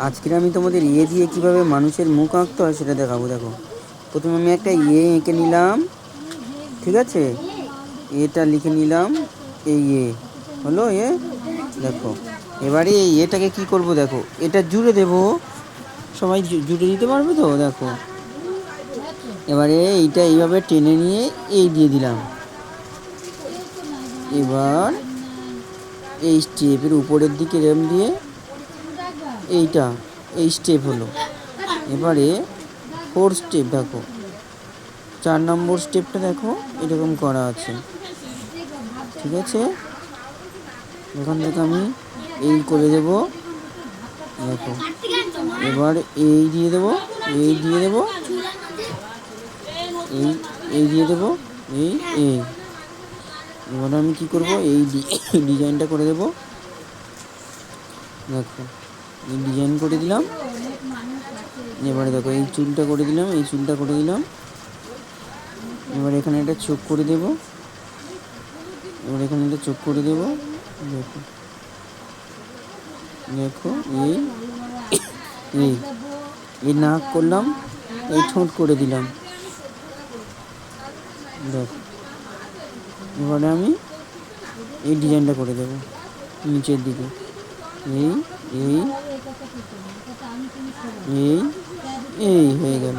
আজকের আমি তোমাদের ইয়ে দিয়ে কীভাবে মানুষের মুখ আঁকতে হয় সেটা দেখাবো, দেখো। প্রথমে আমি একটা ইয়ে এঁকে নিলাম, ঠিক আছে? এটা লিখে নিলাম, এই ইয়ে হলো এ, দেখো। এবারে এই এটাকে কি করব, দেখো? এটা জুড়ে দেব। সবাই জুড়ে দিতে পারবে তো? দেখো। এবারে এইটা এইভাবে টেনে নিয়ে এই দিয়ে দিলাম। এবার এই স্টেপের উপরের দিকে রেম দিয়ে এইটা, এই স্টেপ হলো। এবারে ফোর স্টেপ দেখো। চার নম্বর স্টেপটা দেখো, এরকম করা আছে। ঠিক আছে? এখান থেকে আমি এই করে দেব। দেখো, এবার এই দিয়ে দেবো, এই দিয়ে দেবো। এই এই দিয়ে দেবো, এই এই। এবার আমি কি করব? এই ডিজাইনটা করে দেব। দেখো। ডিজাইন করে দিলাম। এবারে দেখো, এই চুলটা করে দিলাম, এই চুলটা করে দিলাম। এবার এখানে একটা চোখ করে দেব। এবার এখানে একটা চোখ করে দেব। দেখো দেখো, এই এই এই নাক করলাম, এই ঠোঁট করে দিলাম। দেখো, এবারে আমি এই ডিজাইনটা করে দেবো, নিচের দিকে। এই হয়ে গেল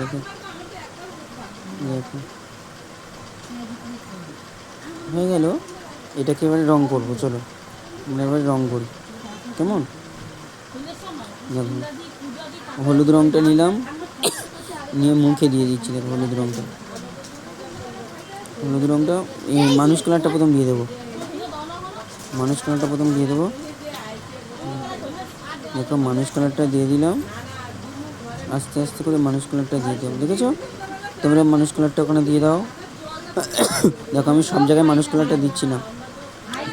হয়ে গেল? এটাকে এবারে রং করব, চলো। আমরা এবারে রং করি। কেমন? দেখো। হলুদ রংটা নিলাম। নিয়ে মুখে দিয়ে দিচ্ছি, দেখো হলুদ রংটা। হলুদ এই মানুষ কালারটা প্রথম দিয়ে দেবো। মানুষ কালারটা প্রথম দিয়ে দেবো। দেখো, মানুষ কালারটা দিয়ে দিলাম। আস্তে আস্তে করে মানুষ কালারটা দিয়ে দেবো, দেখেছ? তোমরা মানুষ কালারটা ওখানে দিয়ে দাও। দেখো, আমি সব জায়গায় মানুষ কালারটা দিচ্ছি না।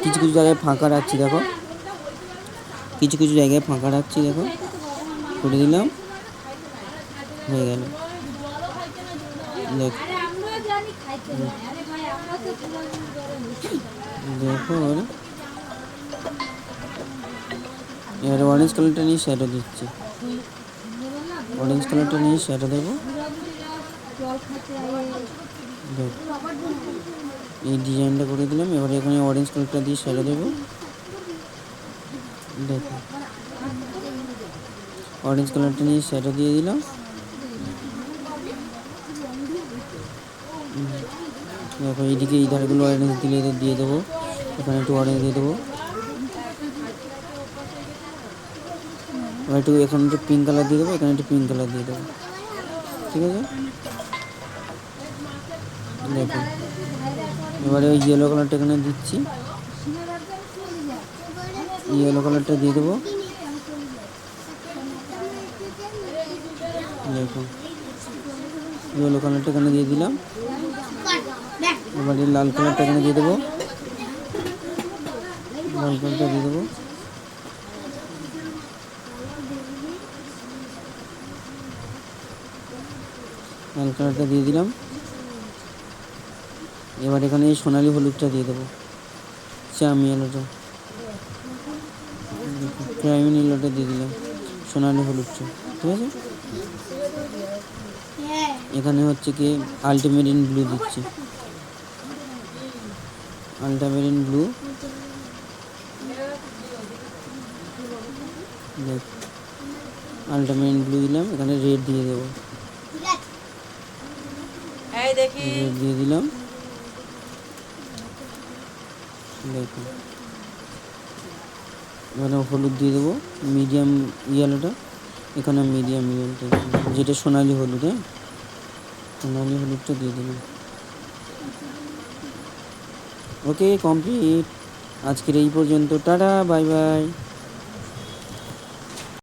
কিছু কিছু জায়গায় ফাঁকা রাখছি, দেখো। কিছু কিছু জায়গায় ফাঁকা রাখছি, দেখো। করে দিলাম। হয়ে গেল। দেখো। দেখো এবারে অরেঞ্জ কালারটা নিয়ে শ্যাডো দিচ্ছি। অরেঞ্জ কালারটা নিয়ে শ্যাডো দেবো। এই ডিজাইনটা করে দিলাম। এবারে এখানে অরেঞ্জ কালারটা দিয়ে শ্যাডো দেবো। দেখো। অরেঞ্জ কালারটা নিয়ে শ্যাডো দিয়ে দিলাম। দেখো, এইদিকে এই ধারগুলো অরেঞ্জ দিলে দিয়ে দেবো। এখানে একটু অরেঞ্জ দিয়ে দেবো। এবার একটু এখানে একটু পিঙ্ক কালার দিয়ে দেবো, এখানে একটু পিঙ্ক কালার দিয়ে দেবো। ঠিক আছে? দেখো, এবারে ওই ইয়েলো কালারটা এখানে দিচ্ছি। ইয়েলো কালারটা দিয়ে দেবো। দেখো ইয়েলো কালারটা এখানে দিয়ে দিলাম। এবারে লাল কালারটা এখানে দিয়ে দেবো। লাল কালারটা দিয়ে দেবো। লাল কালারটা দিয়ে দিলাম। এবার এখানে এই সোনালি হলুদটা দিয়ে দেবো। চাম ইয়েলোটা প্রাইম ইয়েলোটা দিয়ে দিলাম, সোনালি হলুদটা। ঠিক আছে? এখানে হচ্ছে কি আলটিমেরিন ব্লু দিচ্ছি। আলটামেরিন ব্লু। আলটামেরিন ব্লু দিলাম, এখানে রেড দিয়ে দেবো। এই দেখি। দিয়ে দিলাম। এখানে হলুদ দিয়ে দেবো। মিডিয়াম ইয়েলোটা। এখানে মিডিয়াম ইয়েলোটা। যেটা সোনালি হলুদ হ্যাঁ? সোনালি হলুদটা দিয়ে দিলাম ওকে, কমপ্লিট। আজকের এই পর্যন্ত। Tata, bye bye.